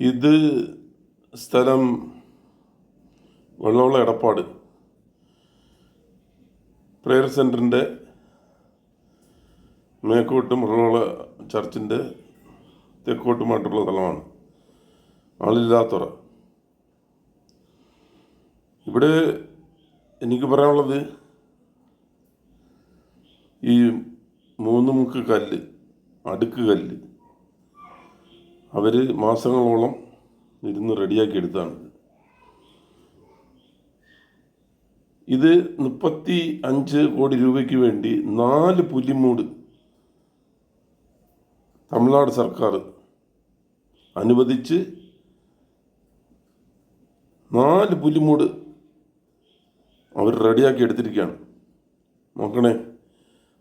ഇത് സ്ഥലം വെള്ളമുള്ള എടപ്പാട്. പ്രെയർ സെന്ററിന്റെ മേക്കോട്ടും വെള്ളമുള്ള ചർച്ചിന്റെ തെക്കോട്ടുമായിട്ടുള്ള സ്ഥലമാണ്. ആളില്ലാത്തറ. ഇവിടെ എനിക്ക് പറയാനുള്ളത് ഈ മൂന്ന് മുക്ക് കല്ല് അടുക്ക് കല്ല് അവർ മാസങ്ങളോളം ഇരുന്ന് റെഡിയാക്കി എടുത്താണ്. ഇത് മുപ്പത്തി അഞ്ച് കോടി രൂപയ്ക്ക് വേണ്ടി നാല് പുലിമൂട് തമിഴ്നാട് സർക്കാർ അനുവദിച്ച് നാല് പുലിമൂട് അവർ റെഡിയാക്കി എടുത്തിരിക്കുകയാണ്. നോക്കണേ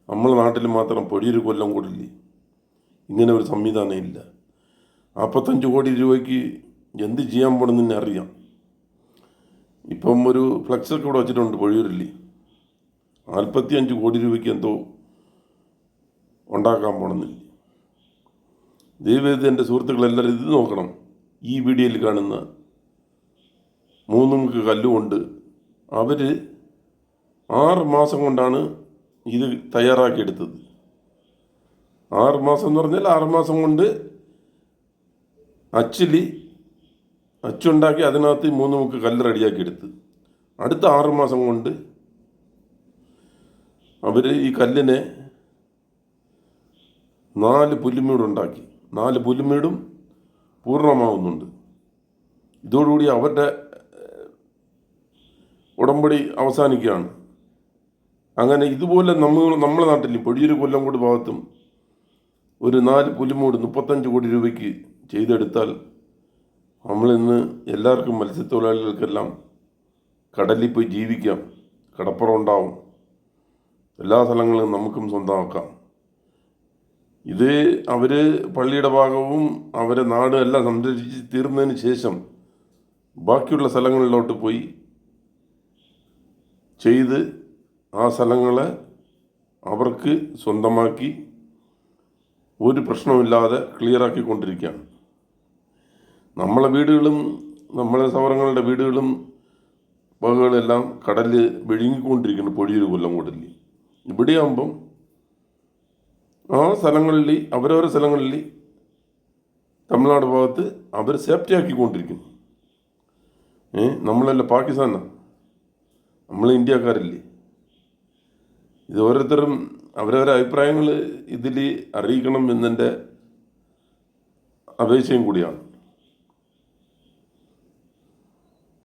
നമ്മളെ നാട്ടിൽ മാത്രം പൊടിയൊരു കൊല്ലം കൂടില്ലേ? ഇങ്ങനെ ഒരു സംവിധാനം ഇല്ല. നാൽപ്പത്തഞ്ച് കോടി രൂപയ്ക്ക് എന്ത് ചെയ്യാൻ പോണെന്ന് അറിയാം. ഇപ്പം ഒരു ഫ്ലക്സൊക്കെ ഇവിടെ വെച്ചിട്ടുണ്ട് പൊഴിയൂരിൽ നാൽപ്പത്തി അഞ്ച് കോടി രൂപയ്ക്ക് എന്തോ ഉണ്ടാക്കാൻ പോകണമെന്നില്ല ദൈവം എന്റെ സുഹൃത്തുക്കളെല്ലാവരും ഇത് നോക്കണം. ഈ വീഡിയോയിൽ കാണുന്ന മൂന്നുമുക്ക് കല്ലുകൊണ്ട് അവർ ആറ് മാസം കൊണ്ടാണ് ഇത് തയ്യാറാക്കിയെടുത്തത്. ആറ് മാസം എന്ന് പറഞ്ഞാൽ ആറ് മാസം കൊണ്ട് അച്ചിലി അച്ചുണ്ടാക്കി അതിനകത്ത് മൂന്ന് മുക്ക് കല്ല് റെഡിയാക്കി എടുത്ത് അടുത്ത ആറ് മാസം കൊണ്ട് അവർ ഈ കല്ലിനെ നാല് പുല്ലുമീടുണ്ടാക്കി. നാല് പുല്ലുമീടും പൂർണമാവുന്നുണ്ട്. ഇതോടുകൂടി അവരുടെ ഉടമ്പടി അവസാനിക്കുകയാണ്. അങ്ങനെ ഇതുപോലെ നമ്മൾ നമ്മുടെ നാട്ടിൽ പൊടിയൊരു കൊല്ലം കൂടി ഭാഗത്തും ഒരു നാല് പുലിമൂട് മുപ്പത്തഞ്ച് കോടി രൂപയ്ക്ക് ചെയ്തെടുത്താൽ നമ്മളിന്ന് എല്ലാവർക്കും മത്സ്യത്തൊഴിലാളികൾക്കെല്ലാം കടലിൽ പോയി ജീവിക്കാം കടപ്പുറം ഉണ്ടാവും. എല്ലാ സ്ഥലങ്ങളും നമുക്കും സ്വന്തമാക്കാം. ഇത് അവർ പള്ളിയുടെ ഭാഗവും അവരെ നാടും എല്ലാം സംരക്ഷിച്ച് തീർന്നതിന് ശേഷം ബാക്കിയുള്ള സ്ഥലങ്ങളിലോട്ട് പോയി ചെയ്ത് ആ സ്ഥലങ്ങളെ അവർക്ക് സ്വന്തമാക്കി ഒരു പ്രശ്നവുമില്ലാതെ ക്ലിയറാക്കിക്കൊണ്ടിരിക്കുകയാണ്. നമ്മളെ വീടുകളും നമ്മളെ സൗരങ്ങളുടെ വീടുകളും വകകളെല്ലാം കടലിൽ വിഴുങ്ങിക്കൊണ്ടിരിക്കുന്നു പൊഴിയൊരു കൊല്ലം കൂടില്ല. ഇവിടെയാകുമ്പം ആ സ്ഥലങ്ങളിൽ അവരവരുടെ സ്ഥലങ്ങളിൽ തമിഴ്നാട് ഭാഗത്ത് അവർ സേഫ്റ്റി ആക്കിക്കൊണ്ടിരിക്കുന്നു. ഏ നമ്മളല്ല പാകിസ്ഥാനാണ് നമ്മൾ ഇന്ത്യക്കാരല്ലേ. ഇത് ഓരോരുത്തരും അവരവരെ അഭിപ്രായങ്ങൾ ഇതിൽ അറിയിക്കണം എന്നെന്റെ അപേക്ഷയും കൂടിയാണ്.